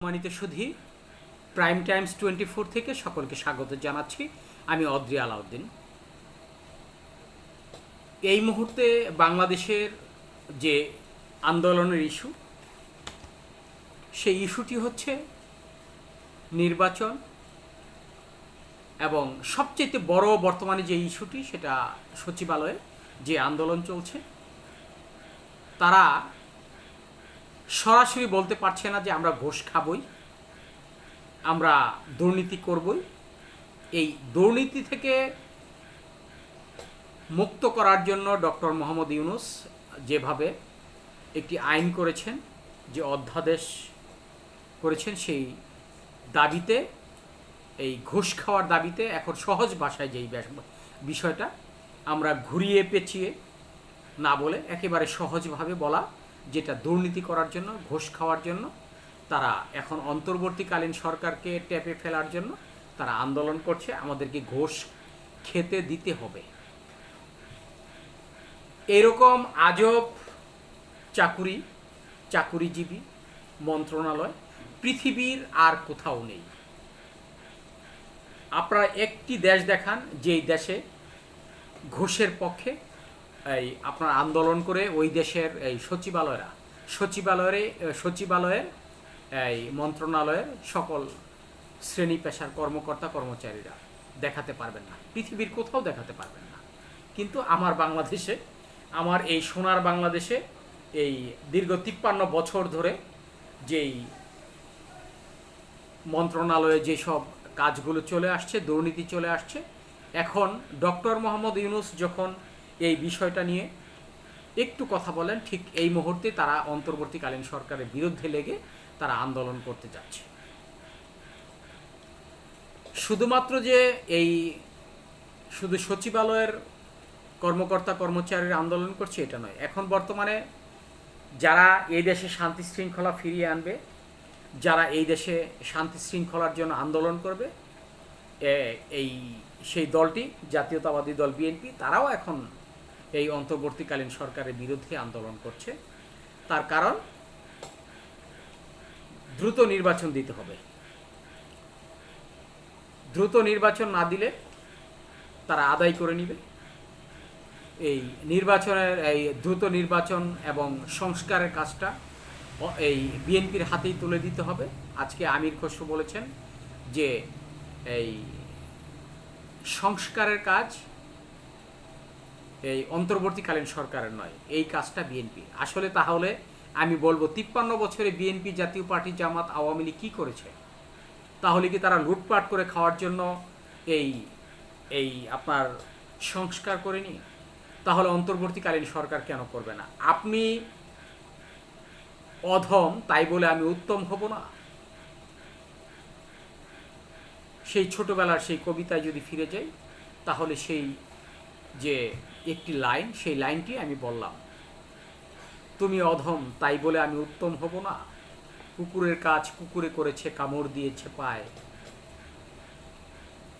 সম্মানিত সুধী prime Times twenty four থেকে সকলকে স্বাগত জানাচ্ছি। আমি অদ্রি আলাউদ্দিন। এই মুহূর্তে বাংলাদেশের যে আন্দোলনের ইস্যু, সেই ইস্যুটি হচ্ছে নির্বাচন এবং সবচেয়ে বড় বর্তমানে যে ইস্যুটি সেটা সচিবালয়ে যে আন্দোলন চলছে, তারা সরাসরি বলতে পারছে না যে আমরা ঘোষ খাবই, আমরা দুর্নীতি করবই। এই দুর্নীতি থেকে মুক্ত করার জন্য ডক্টর মোহাম্মদ ইউনুস যেভাবে একটি আইন করেছেন, যে অধ্যাদেশ করেছেন, সেই দাবিতে, এই ঘুষ খাওয়ার দাবিতে এখন সহজ ভাষায় যেই বিষয়টা, আমরা ঘুরিয়ে পেঁচিয়ে না বলে একেবারে সহজভাবে বলা যেটা দুর্নীতি করার জন্য, ঘোষ খাওয়ার জন্য, তারা এখন অন্তর্বর্তীকালীন সরকারকে ট্যাপে ফেলার জন্য তারা আন্দোলন করছে। আমাদেরকে ঘোষ খেতে দিতে হবে। এরকম আজব চাকুরি, চাকুরিজীবী মন্ত্রণালয় পৃথিবীর আর কোথাও নেই। আপনারা একটি দেশ দেখান, যেই দেশে ঘোষের পক্ষে এই আপনার আন্দোলন করে ওই দেশের এই সচিবালয়রা সচিবালয়ে সচিবালয়ের এই মন্ত্রণালয়ের সকল শ্রেণি পেশার কর্মকর্তা, কর্মচারীরা দেখাতে পারবেন না, পৃথিবীর কোথাও দেখাতে পারবেন না। কিন্তু আমার বাংলাদেশে, আমার এই সোনার বাংলাদেশে এই দীর্ঘ তিপ্পান্ন বছর ধরে যেই মন্ত্রণালয়ে যেসব কাজগুলো চলে আসছে, দুর্নীতি চলে আসছে, এখন ডক্টর মোহাম্মদ ইউনুস যখন এই বিষয়টা নিয়ে একটু কথা বলেন, ঠিক এই মুহূর্তে তারা অন্তর্বর্তীকালীন সরকারের বিরুদ্ধে লেগে তারা আন্দোলন করতে যাচ্ছে। শুধুমাত্র যে এই শুধু সচিবালয়ের কর্মকর্তা কর্মচারীরা আন্দোলন করছে, এটা নয়। এখন বর্তমানে যারা এই দেশে শান্তি শৃঙ্খলা ফিরিয়ে আনবে, যারা এই দেশে শান্তি শৃঙ্খলার জন্য আন্দোলন করবে এই সেই দলটি, জাতীয়তাবাদী দল বিএনপি, তারাও এখন এই অন্তর্বর্তীকালীন সরকারের বিরুদ্ধে আন্দোলন করছে। তার কারণ, দ্রুত নির্বাচন দিতে হবে। দ্রুত নির্বাচন না দিলে তারা আদায় করে নিবে। এই নির্বাচনের, এই দ্রুত নির্বাচন এবং সংস্কারের কাজটা এই বিএনপির হাতেই তুলে দিতে হবে। আজকে আমির খসরু বলেছেন যে এই সংস্কারের কাজ এই অন্তর্বর্তীকালীন সরকারের নয়, এই কাজটা বিএনপি আসলে তাহলে আমি বলব, তিপ্পান্ন বছরে বিএনপি জাতীয় পার্টি জামাত আওয়ামী লীগ কী করেছে? তাহলে কি তারা লুটপাট করে খাওয়ার জন্য এই এই আপনার সংস্কার করেনি? তাহলে অন্তর্বর্তীকালীন সরকার কেন করবে না? আপনি অধম, তাই বলে আমি উত্তম হব না। সেই ছোটবেলার সেই কবিতায় যদি ফিরে যাই, তাহলে সেই যে একটি লাইন, সেই লাইনটি আমি বললাম। তুমি অধম, তাই বলে আমি উত্তম হব না। কুকুরের কাজ কুকুরে করেছে, কামড় দিয়েছে পায়।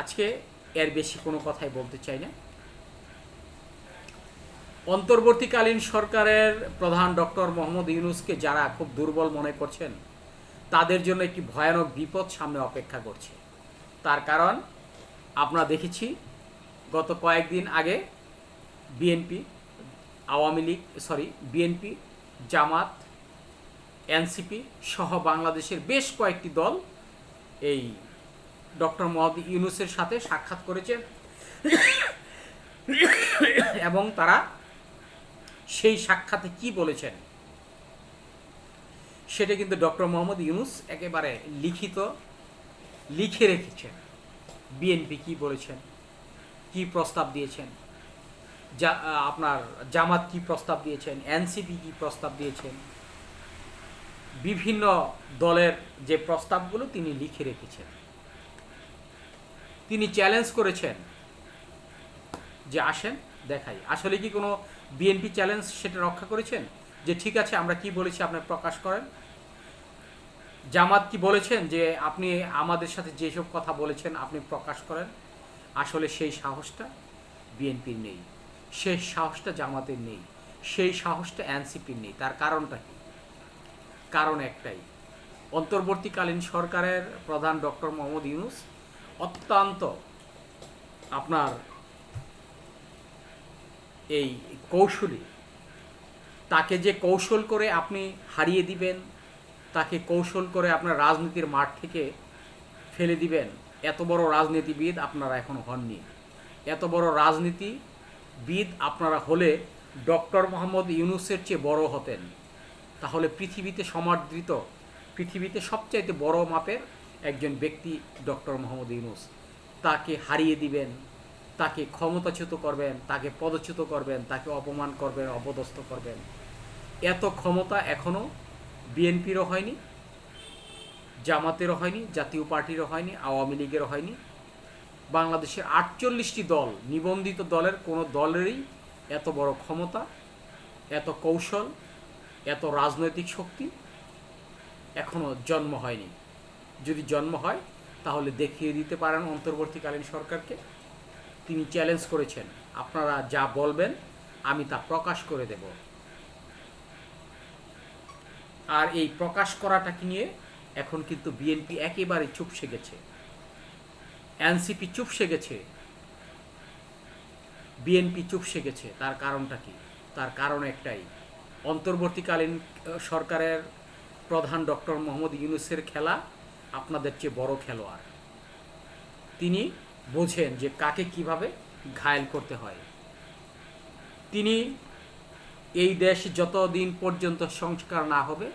আজকে এর বেশি কোনো কথাই বলতে চাই না। অন্তর্বর্তীকালীন সরকারের প্রধান ডক্টর মোহাম্মদ ইউনুসকে যারা খুব দুর্বল মনে করছেন, তাদের জন্য একটি ভয়ানক বিপদ সামনে অপেক্ষা করছে। তার কারণ, আমরা দেখেছি, গত কয়েকদিন আগে BNP Awami League sorry BNP Jamaat NCP সহ বাংলাদেশের বেশ কয়েকটি দল এই ডক্টর মোহাম্মদ ইউনুসের সাথে সাক্ষাৎ করেছে এবং তারা সেই সাক্ষাতে কি বলেছেন? সেটা কিন্তু ডক্টর মোহাম্মদ ইউনুস একেবারে লিখিত, লিখে রেখেছেন। বিএনপি কি বলেছেন? কি প্রস্তাব দিয়েছেন? যা আপনার জামাত কি প্রস্তাব দিয়েছেন, এনসিপি কি প্রস্তাব দিয়েছেন, বিভিন্ন দলের যে প্রস্তাবগুলো তিনি লিখে রেখেছেন। তিনি চ্যালেঞ্জ করেছেন যে আসেন, দেখাই। আসলে কি কোনো বিএনপি চ্যালেঞ্জ সেটা রক্ষা করেছেন? যে ঠিক আছে, আমরা কি বলেছি আপনি প্রকাশ করেন। জামাত কি বলেছেন যে আপনি আমাদের সাথে যেসব কথা বলেছেন আপনি প্রকাশ করেন? আসলে সেই সাহসটা বিএনপির নেই। সেই সাহসটা জামাতের নেই, সেই সাহসটা এনসিপির নেই, তার কারণটা কি? কারণ একটাই, অন্তর্বর্তীকালীন সরকারের প্রধান ডক্টর মোহাম্মদ ইউনুস অত্যন্ত আপনার এই কৌশলী, তাকে যে কৌশল করে আপনি হারিয়ে দিবেন, তাকে কৌশল করে আপনার রাজনীতির মাঠ থেকে ফেলে দিবেন, এত বড় রাজনীতিবিদ আপনারা এখনও হননি। এত বড় রাজনীতিবিদ আপনারা হলে ডক্টর মোহাম্মদ ইউনুসের চেয়ে বড় হতেন। তাহলে পৃথিবীতে সমাদৃত, পৃথিবীতে সবচাইতে বড় মাপের একজন ব্যক্তি ডক্টর মোহাম্মদ ইউনুস। তাকে হারিয়ে দিবেন, তাকে ক্ষমতাচ্যুত করবেন, তাকে পদচ্যুত করবেন, তাকে অপমান করবেন, অপদস্থ করবেন। এত ক্ষমতা এখনও বিএনপিরও হয়নি, জামাতেরও হয়নি, জাতীয় পার্টিরও হয়নি, আওয়ামী লীগেরও হয়নি। বাংলাদেশের আটচল্লিশটি দল, নিবন্ধিত দলের কোনো দলেরই এত বড় ক্ষমতা, এত কৌশল, এত রাজনৈতিক শক্তি এখনও জন্ম হয়নি। যদি জন্ম হয়, তাহলে দেখিয়ে দিতে পারেন অন্তর্বর্তীকালীন সরকারকে। তিনি চ্যালেঞ্জ করেছেন, আপনারা যা বলবেন, আমি তা প্রকাশ করে দেব। আর এই প্রকাশ করাটাকে নিয়ে? এখন কিন্তু বিএনপি একেবারে চুপসে গেছে। এনসিপি চুপসে গেছে, বিএনপি চুপসে গেছে, তার কারণটা কি? তার কারণ একটাই, অন্তর্বর্তীকালীন সরকারের প্রধান ডক্টর মোহাম্মদ ইউনুসের খেলা আপনাদের চেয়ে বড় খেলোয়াড়। তিনি বোঝেন যে কাকে কীভাবে ঘায়েল করতে হয়। তিনি এই দেশ যতদিন পর্যন্ত সংস্কার না হবে,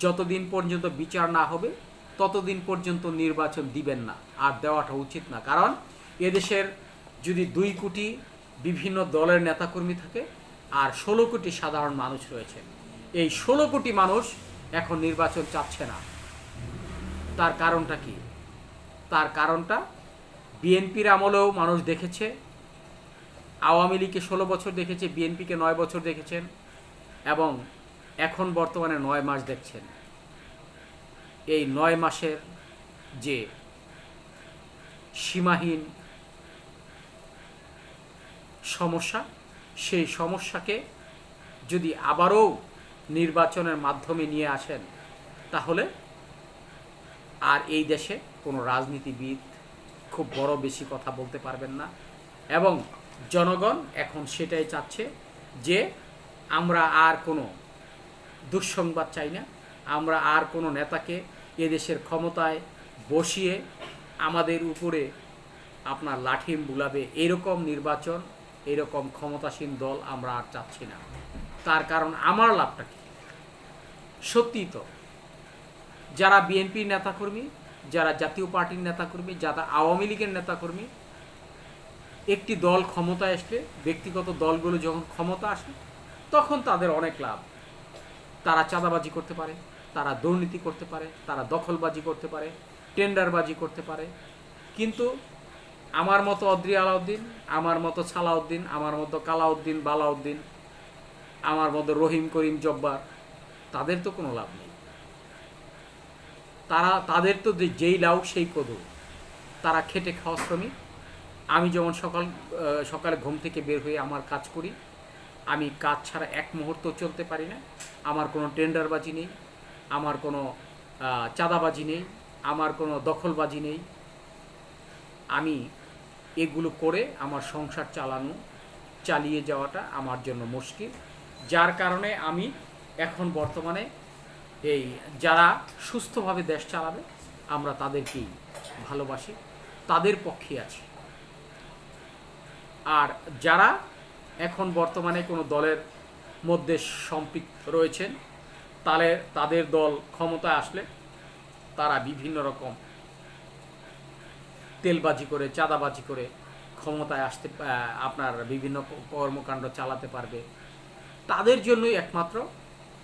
যতদিন পর্যন্ত বিচার না হবে ততদিন পর্যন্ত নির্বাচন দিবেন না, আর দেওয়াটা উচিত না। কারণ এদেশের যদি দুই কোটি বিভিন্ন দলের নেতাকর্মী থাকে, আর ষোলো কোটি সাধারণ মানুষ রয়েছে, এই ষোলো কোটি মানুষ এখন নির্বাচন চাচ্ছে না। তার কারণটা কি? তার কারণটা বিএনপির আমলেও মানুষ দেখেছে, আওয়ামী লীগকে ষোলো বছর দেখেছে, বিএনপিকে নয় বছর দেখেছেন, এবং এখন বর্তমানে নয় মাস দেখছেন। এই নয় মাসের যে সীমাহীন সমস্যা, সেই সমস্যাকে যদি আবারও নির্বাচনের মাধ্যমে নিয়ে আসেন, তাহলে আর এই দেশে কোনো রাজনীতিবিদ খুব বড় বেশি কথা বলতে পারবেন না। এবং জনগণ এখন সেটাই চাচ্ছে যে আমরা আর কোনো দুঃসংবাদ চাই না। আমরা আর কোনো নেতাকে এদেশের ক্ষমতায় বসিয়ে আমাদের উপরে আপনার লাঠিম বুলাবে। এরকম নির্বাচন, এরকম ক্ষমতাসীন দল আমরা আর চাচ্ছি না। তার কারণ আমার লাভটা কি? সত্যিই তো, যারা বিএনপির নেতাকর্মী, যারা জাতীয় পার্টির নেতাকর্মী, যারা আওয়ামী লীগের নেতাকর্মী, একটি দল ক্ষমতায় আসলে, ব্যক্তিগত দলগুলো যখন ক্ষমতা আসে, তখন তাদের অনেক লাভ। তারা চাঁদাবাজি করতে পারে তারা দুর্নীতি করতে পারে, তারা দখলবাজি করতে পারে, টেন্ডারবাজি করতে পারে। কিন্তু আমার মতো অদ্রি আলাউদ্দিন, আমার মতো সালাউদ্দিন, আমার মতো কালাউদ্দিন, বালাউদ্দিন, আমার মতো রহিম করিম জব্বার, তাদের তো কোনো লাভ নেই। তারা, তাদের তো যেই লাউ সেই কদু তারা খেটে খাওয়া শ্রমিক। আমি যেমন সকাল সকালে ঘুম থেকে বের হয়ে আমার কাজ করি, আমি কাজ ছাড়া এক মুহূর্ত চলতে পারি না। আমার কোনো টেন্ডারবাজি নেই। আমার কোনো চাঁদাবাজি নেই, আমার কোনো দখলবাজি নেই। আমি এগুলো করে আমার সংসার চালানো, চালিয়ে যাওয়াটা আমার জন্য মুশকিল। যার কারণে আমি এখন বর্তমানে এই যারা সুস্থভাবে দেশ চালাবে, আমরা তাদেরকেই ভালোবাসি, তাদের পক্ষে আছি। আর যারা এখন বর্তমানে কোনো দলের মধ্যে সম্পৃক্ত রয়েছেন তাহলে তাদের দল ক্ষমতায় আসলে তারা বিভিন্ন রকম তেলবাজি করে, চাঁদাবাজি করে ক্ষমতায় আসতে আপনার বিভিন্ন কর্মকাণ্ড চালাতে পারবে। তাদের জন্যই একমাত্র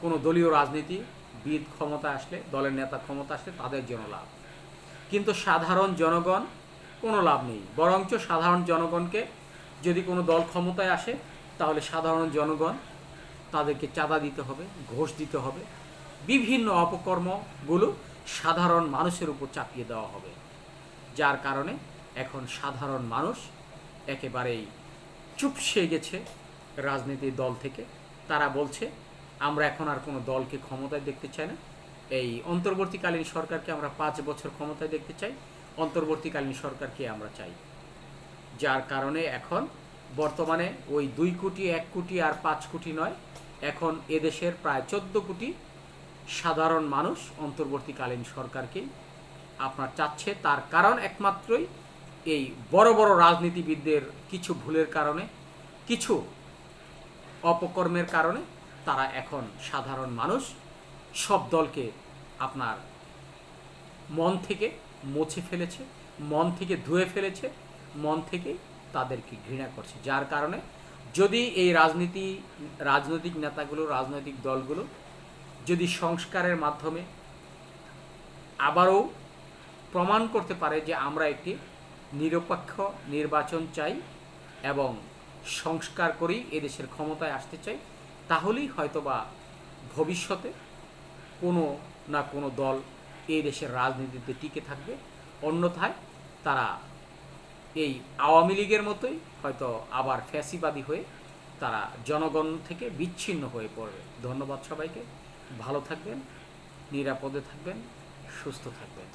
কোনো দলীয় রাজনীতি বিদ ক্ষমতা আসলে, দলের নেতা ক্ষমতা আসলে তাদের জন্য লাভ। কিন্তু সাধারণ জনগণ কোনো লাভ নেই। বরঞ্চ সাধারণ জনগণকে যদি কোনো দল ক্ষমতায় আসে, তাহলে সাধারণ জনগণ তাদেরকে চাঁদা দিতে হবে, ঘোষ দিতে হবে। বিভিন্ন অপকর্মগুলো সাধারণ মানুষের উপর চাপিয়ে দেওয়া হবে। যার কারণে এখন সাধারণ মানুষ একেবারেই চুপসে গেছে রাজনীতির দল থেকে। তারা বলছে, আমরা এখন আর কোনো দলকে ক্ষমতায় দেখতে চাই না। এই অন্তর্বর্তীকালীন সরকারকে আমরা পাঁচ বছর ক্ষমতায় দেখতে চাই। অন্তর্বর্তীকালীন সরকারকে আমরা চাই। যার কারণে এখন বর্তমানে ওই দুই কোটি, এক কোটি আর পাঁচ কোটি নয়, এখন এদেশের প্রায় চোদ্দ কোটি সাধারণ মানুষ অন্তর্বর্তীকালীন সরকারকে আপনার চাচ্ছে। তার কারণ একমাত্রই এই বড় বড় রাজনীতিবিদদের কিছু ভুলের কারণে, কিছু অপকর্মের কারণে তারা এখন সাধারণ মানুষ। সব দলকে আপনার মন থেকে মুছে ফেলেছে, মন থেকে ধুয়ে ফেলেছে, মন থেকে তাদেরকে ঘৃণা করছে। যার কারণে যদি এই রাজনীতি, রাজনৈতিক নেতাগুলো, রাজনৈতিক দলগুলো যদি সংস্কারের মাধ্যমে আবারও প্রমাণ করতে পারে যে আমরা একটি নিরপেক্ষ নির্বাচন চাই এবং সংস্কার করেই এদেশের ক্ষমতায় আসতে চাই, তাহলেই হয়তোবা ভবিষ্যতে কোনো না কোনো দল এই দেশের রাজনীতিতে টিকে থাকবে। অন্যথায় তারা এই আওয়ামী লীগের মতোই হয়তো আবার ফ্যাসিবাদী হয়ে তারা জনগণ থেকে বিচ্ছিন্ন হয়ে পড়বে। ধন্যবাদ সবাইকে। ভালো থাকবেন, নিরাপদে থাকবেন, সুস্থ থাকবেন।